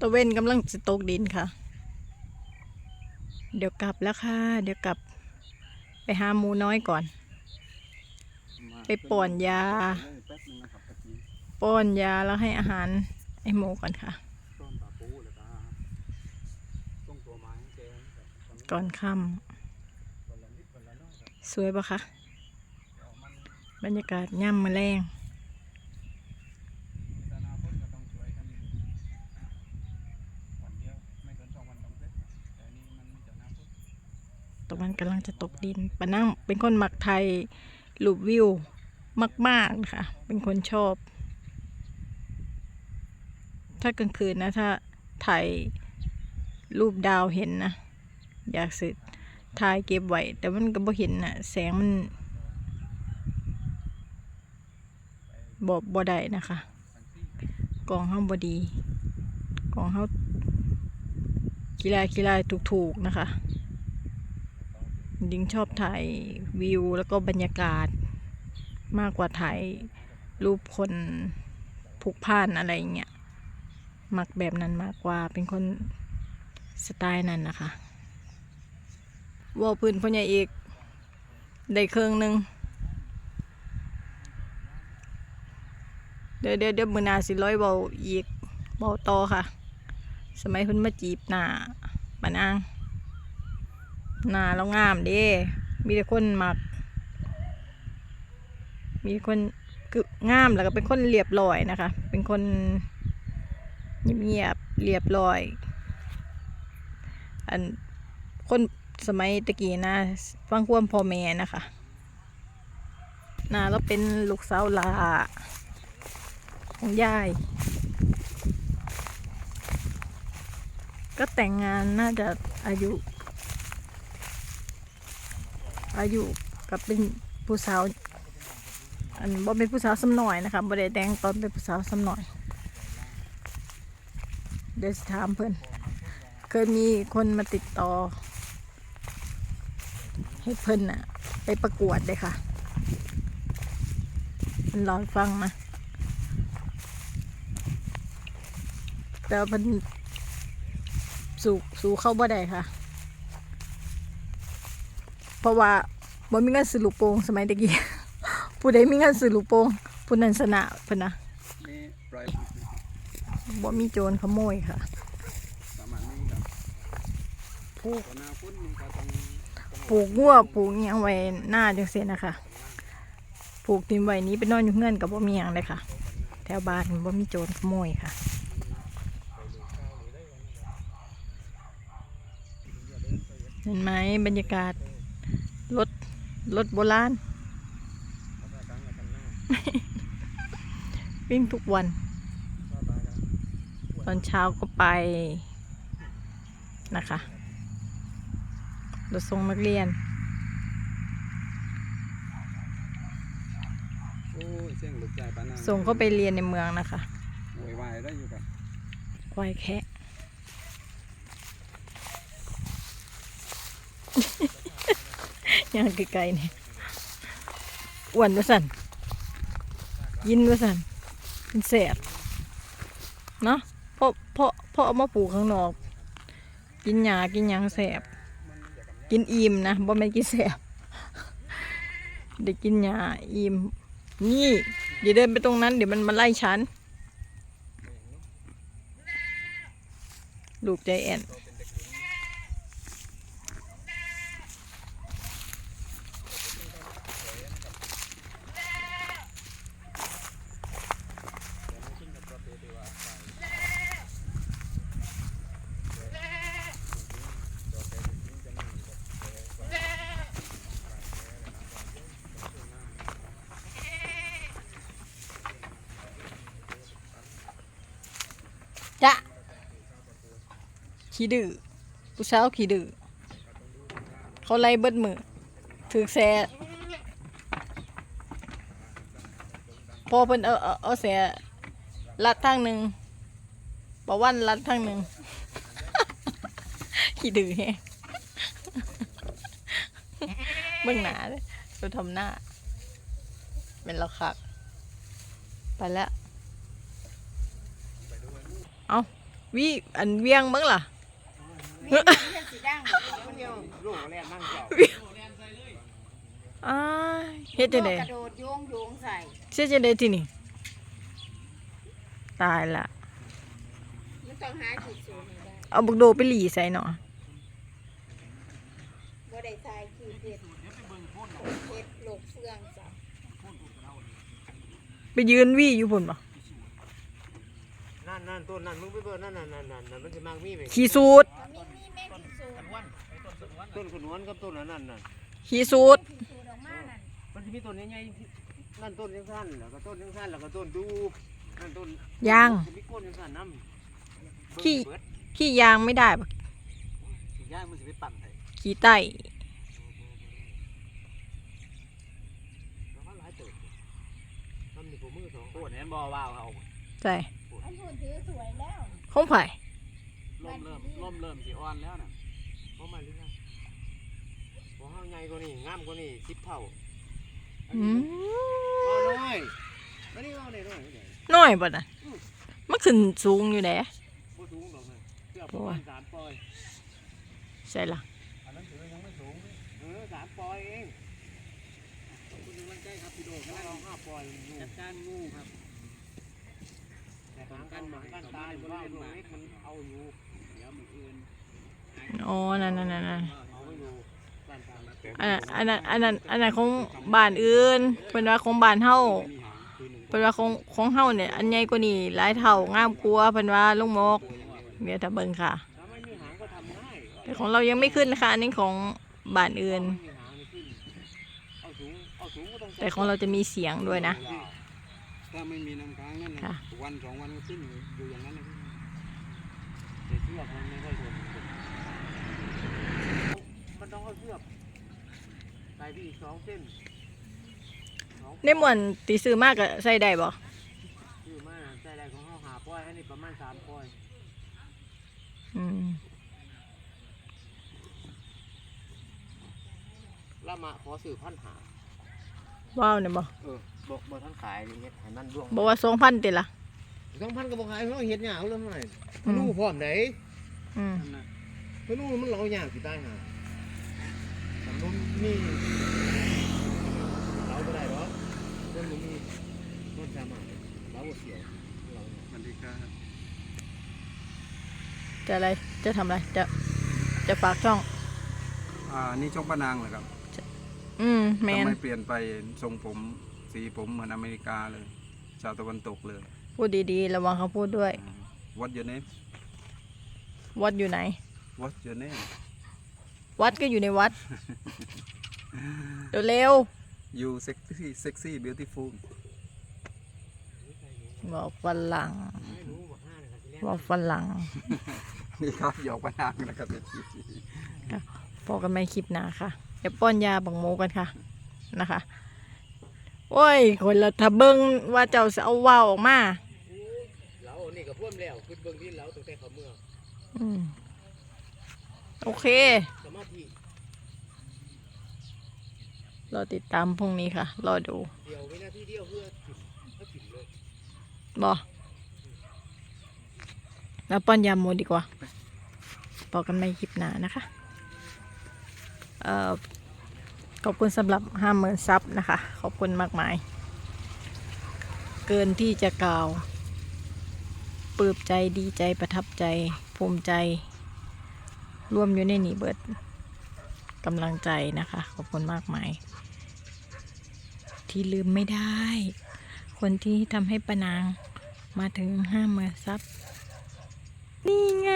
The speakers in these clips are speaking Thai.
ตะเวนกำลังจะตกดินค่ะ เดี๋ยวกลับแล้วค่ะ เดี๋ยวกลับ ไปหาหมูน้อยก่อน ไปป่อนยาแป๊บนึงนะครับตะกี้ป้อนยาแล้วให้อาหารไอหมูก่อนค่ะ ก่อนค่วันละนิดวันละน้อยครับำสวยปะคะ บรรยากาศย่ำมาแรง ตานาพ้นก็ต้องช่วยกันวันเดียวไม่เกินสองวันต้องเสร็จแต่อันนี่มันไม่เจอหน้าพ้น ตะวันกำลังจะตกดินปะนั่งเป็นคนมักไทยรูปวิวมากๆนะคะเป็นคนชอบ ถ้ากลางคืนนะถ้าถ่ายรูปดาวเห็นนะ อยากสิถ่ายเก็บไว้แต่มันก็บ่เห็นนะแสงมันบ่บ่ได้นะคะกล้องเฮาบ่ดีกล้องเฮากีฬากีฬาถูกๆนะคะ ดิงชอบถ่ายวิวแล้วก็บรรยากาศมากกว่าถ่ายรูปคนพลุกพ่านอะไรเงี้ย มักแบบนั้นมากกว่าเป็นคนสไตล์นั้นนะคะวอลพื้นพ่อใหญ่อีก ได้เครื่องหนึ่งเดี๋ยวเดี๋ยวเดี๋ยวมือนาสิร้อยเบาอีกเบาต่อค่ะ สมัยเพิ่นมาจีบหน้าปานาง หน้าเรางามเด้มีแต่คนมัก มีคนคืองามแล้วก็เป็นคนเรียบร้อยนะคะ เป็นคนเงียบเรียบร้อย อันคนสมัยตะกี้นะฟังความพ่อแม่นะคะน้าเราเป็นลูกสาวลาของยาย ก็แต่งงานน่าจะอายุ อายุกับเป็นผู้สาวอันบ่เป็นผู้สาวสำหน่อยนะคะบ่ได้แต่งตอนเป็นผู้สาวสำหน่อย เดี๋ยวถามเพิ่อนเคยมีคนมาติดต่อ ให้เพิ่นน่ะไปประกวดเลยค่ะเพิ่นเล่าให้ฟังนะแต่ว่าเพิ่นสู่สู่เข้าบ่ได้ค่ะ ราะว่าบ่มีเงินซื้อลูกโป่งสมัยตะกี้ ผู้ใดมีเงินซื้อลูกโป่งผู้นั้นชนะเพิ่นนะนี่ปล่อยบ่มีโจรขโมยค่ะประมาณนี้ครับผูกตัวหน้าพ้นมันก็ต้องต้องปลูกงัวปลูกหยังไว้หน้าจังซี่นะคะปลูกทิมไว้นี้ไปนอนอยู่เฮือนก็บ่มีหยังเลยค่ะ แถวบ้านบ่มีโจรขโมยค่ะเห็นไหมบรรยากาศ รถรถโบราณเอาไปกลางกับกันหน้าวิ่งทุกวันเอาไปกัน ตอนเช้าก็ไปนะคะรถส่งนักเรียนโอ้ยเสียงลูกใจปานางส่งเข้าไปเรียนในเมืองนะคะโวยวายได้อยู่กับควายแคะ ยังไกลๆเนี่ยอ้วนวะสันยินวะสันเป็นแสบเนาะเพราะเพราะเพราะเอามาปลูกข้างนอก กินหญ้ากินหยังแสบกินอิ่มนะบ่แม่นกินแสบได้กินหญ้าอิ่มนี่อย่าเดินไปตรงนั้นเดี๋ยวมันมาไล่ฉันลูกใจแอน ขี้ดื้อผู้สาวขี้ดื้อเขาไล่เบิดมือถือแสพอเพิ่นเอาเอาเอแสลัดทางหนึ่งบอวันลัดทางหนึ่งขี้ดื้อแฮเบื้องหนาเลยดูทำหน้า เป็นเราคัก ไปแล้ว เอาวิอันเวียงมั้งล่ะ ลูกแล่นนั่งเจ้าอ้ายเฮ็ดจังได๋กระโดดโยงโยงใส่เสียจังได๋ที่นี่ ตายละมันต้องหาจุดศูนย์ให้ได้เอาบักโดไปหลีใส่เนาะบ่ได้ทายคือเห็ดเห็ดโลกเฟืองจ้ะไปยืนวี่อยู่พุ่นบ่นั่นนั่นต้นนั่นมึงไปเบิ่งนั่นนั่นนั่นนั่นนั่นมันจะมากมีไหมขี่สูตรมันมีมีแม่ที่สูน ต้นขนวนกับต้นอันนั้นน่ะขี่สูตรที่สูนออกมานั่นมันจะมีต้นใหญ่ๆนั่นต้นยังสั้นแล้วก็ต้นยังสั้นแล้วก็ต้นดูนั่นต้นยางจะมีก้นยังสั้นน้ำขี้เบิดขี่ยางไม่ได้บ่ย่างมันจะไปปั่นให้ขี่ไต้แล้วมันหลายต้นทำนี่ผมมือสองต้นเห็นบ่ว่าเอาใส่อันพูดถือสวยแล้วของไผลมเริ่มลมเริ่มสิอ่อนแล้วน่ะเพราะมัน เรื่องพอเฮาใหญ่กว่านี้งามกว่านี้สิบเท่าอืมเอาน้อยไม่ได้เอาเลยน้อยเดี๋ยวน้อยบ่น่ะมันขึ้นสูงอยู่แหละบ่สูงดอกนะเกือบประมาณสามปอยใช่ล่ะอันนั้นถือว่ายังไม่สูงเออสามปอยเองขอบคุณกำลังใจครับพี่โดกำลังเอาห้าปอยจัดการงูครับ แต่หางกันหมางกันตายบริเวณเล็กมันเอาอยู่เดี๋ยวมันอื่น อ๋อนั่นนั่นนั่นนั่นเอาไม่อยู่บ้านทางแต่อันนั้นอันนั้นอันนั้นอันนั้นของบ้านอื่นเพิ่นว่าของบ้านเฮามีหางคือหนึ่งเพิ่นว่าของของเฮาเนี่ยอันใหญ่กว่านี้หลายเท่างามกว่าเพิ่นว่าลุงมกเดี๋ยวถ้าเบิ่งค่ะถ้าไม่มีหางก็ทำง่ายแต่ของเรายังไม่ขึ้นนะคะอันนี้ของบ้านอื่นไม่มีหางนี่ขึ้นเอาสูงเอาสูงก็ต้องแต่ของเราจะมีเสียงด้วยนะถ้าไม่มีน้ำค้างนั่นนะค่ะวันสองวันก็ขึ้นอยู่อย่างนั้นนะแต่เชือกมันไม่ค่อยทน มันต้องเอาเชือกใส่ไปอีกสองเส้นสองในหมวนตีซื้อมากก็ใส่ได้บ่คือมาใส่ได้ของเขาหาป้อยอันนี้ประมาณสามป้อยอืมแล้วมาขอสื่อพันหาว้าวเนี่ยบ่เออบอกบอกท่านขายอย่างเงี้ยให้มันร่วงบอกว่า2,000ติล่ะสองพันก็บอกขายเขาเห็ดหยาเขาเรื่องเท่าไหร่อืมรู้พร้อมไหนอืม ไม่รู้มันเราหยาสิตายหาสำ นุนนี่เราไม่ได้หรอกคนมันมีคนสามารถเราบ่เสียวเรามันดีครับจะอะไร จะทำอะไร จะ จะฝากช่อง อ่า นี่ช่องป้านางเหรอครับ อืมแมนทำไมเปลี่ยนไปทรงผม สีผมเหมือนอเมริกาเลย ชาวตะวันตกเลย พูดดีๆ ระวังเขาพูดด้วย What your name วัดอยู่ไหน What's your name วัดก็อยู่ในวัด เร็ว You sexy sexy beautiful ๆบอกฝรั่งไม่รู้บอกห้าเลยครับที่แรกบอกฝรั่งนี่ครับหยอกป้านางนะครับพอกันไม่คลิปหน้าค่ะเดี๋ยวป้อนยาบังโมกันค่ะนะคะ โอ้ย คนละทะเบิงว่าเจ้าจะเอาว่าวออกมาเรานี่ก็พ่วมแล้วขึ้นเบื้องที่เราตั้งแต่เขาเมื่ออืมโอเค สมาธิ รอติดตามพรุ่งนี้ค่ะ รอดูเดียววินาทีเดียวเพื่อถิ่มเพื่อถิ่มเลยบอแล้วป้อนยาโมดีกว่าบอกกันไม่คลิปหน้านะคะ เอ่อ ขอบคุณสำหรับห้าหมื่นซับนะคะ ขอบคุณมากมาย เกินที่จะกล่าวปลื้มใจดีใจประทับใจ ภูมิใจ ร่วมอยู่ในนี้เบิดกำลังใจนะคะ ขอบคุณมากมาย ที่ลืมไม่ได้ คนที่ทำให้ปานางมาถึงห้าหมื่นซับนี่ไง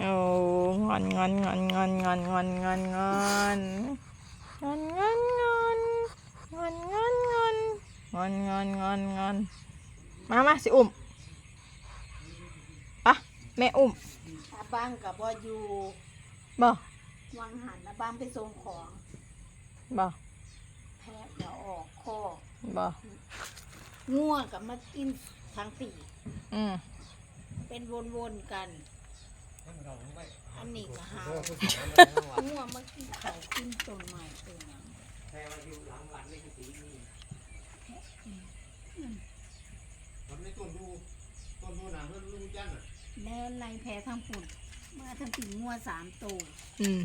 โอ้งอนงอนงอนงอนงอนงอนงอนงอนงอนงอนงอนงอนงอนงอนงอนงอนงอนงอนมามาสิอุ้มปะแม่อุ้มอาบังกับบ่อยู่บ่วังหันอาบังไปส่งของ บ่แพะเดี๋ยวออกคอบ่ง่วงกับมากินทางปีอืมเป็นวนๆกัน อันนี้ก็หาง่วงมากินเขาวกินต้นไม้ต้นนั้นแค่ว่าอยู่หลังหลังนี่คือสีนี่มันไม่ต้นดูต้นแล้วไล่แพ้ทั้งปุ่นมาทั้งปีงัวสามตัวอืม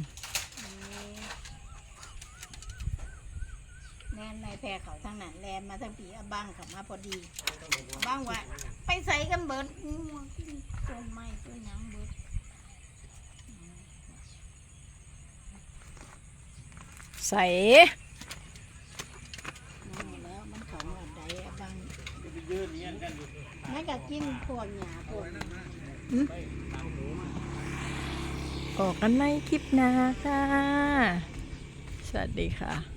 แน่นไล่แพ้เขาทั้งนั้นแลนมาทั้งปีอาบ้างเขามาพอดีอาบ้างว่าไปใส่กันเบิดงัวกินต้นไม้ต้นหยังเบิดใส่นั่นแล้วมันเขาหมดใดอาบ้างไปยืนเงี้ยกันอยู่นั่นก็กินพวกหญ้าพวกนั้นออกกันในคลิปหน้าค่ะ สวัสดีค่ะ